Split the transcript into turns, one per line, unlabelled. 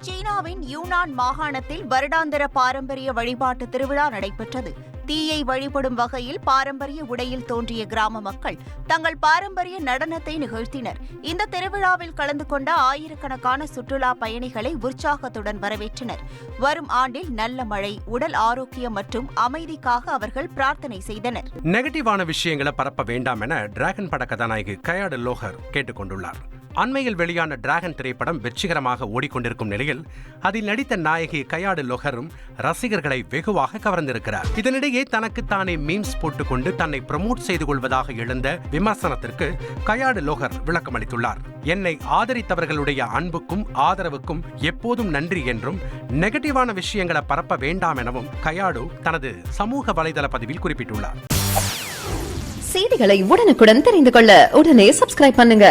சீனாவின் யூனான் மாகாணத்தில் வருடாந்திர பாரம்பரிய வழிபாட்டு திருவிழா நடைபெற்றது. தீயை வழிபடும் வகையில் பாரம்பரிய உடையில் தோன்றிய கிராம மக்கள் தங்கள் பாரம்பரிய நடனத்தை நிகழ்த்தினர். இந்த திருவிழாவில் கலந்து கொண்ட ஆயிரக்கணக்கான சுற்றுலா பயணிகளை உற்சாகத்துடன் வரவேற்றனர். வரும் ஆண்டில் நல்ல மழை உடல் ஆரோக்கியம் மற்றும் அமைதிக்காக அவர்கள் பிரார்த்தனை செய்தனர்.
நெகட்டிவான விஷயங்களை பரப்ப வேண்டாம் என டிராகன் பட கதாநாயகி கயாடு லோகர் கேட்டுக்கொண்டுள்ளார். அண்மையில் வெளியான டிராகன் திரைப்படம் வெற்றிகரமாக ஓடிக்கொண்டிருக்கும் நிலையில் அதில் நடித்த நாயகி கயாடு லொஹரும் ரசிகர்களை வெகுவாக கவர்ந்திருக்கிறார். இதனிடையே தனக்கு தானே மீம்ஸ் போட்டுக்கொண்டு தன்னை ப்ரமோட் செய்து கொள்வதாக எழுந்த விமர்சனத்திற்கு கயாடு விளக்கம் விளக்கமளித்துள்ளார் என்னை ஆதரித்தவர்களுடைய அன்புக்கும் ஆதரவுக்கும் எப்போதும் நன்றி என்றும் நெகட்டிவான விஷயங்களை பரப்ப வேண்டாம் எனவும் கயாடு தனது சமூக வலைதள பதிவில் குறிப்பிட்டுள்ளார்.
செய்திகளை உடனுக்குடன் தெரிந்து கொள்ள உடனே சப்ஸ்கிரைப் பண்ணுங்க.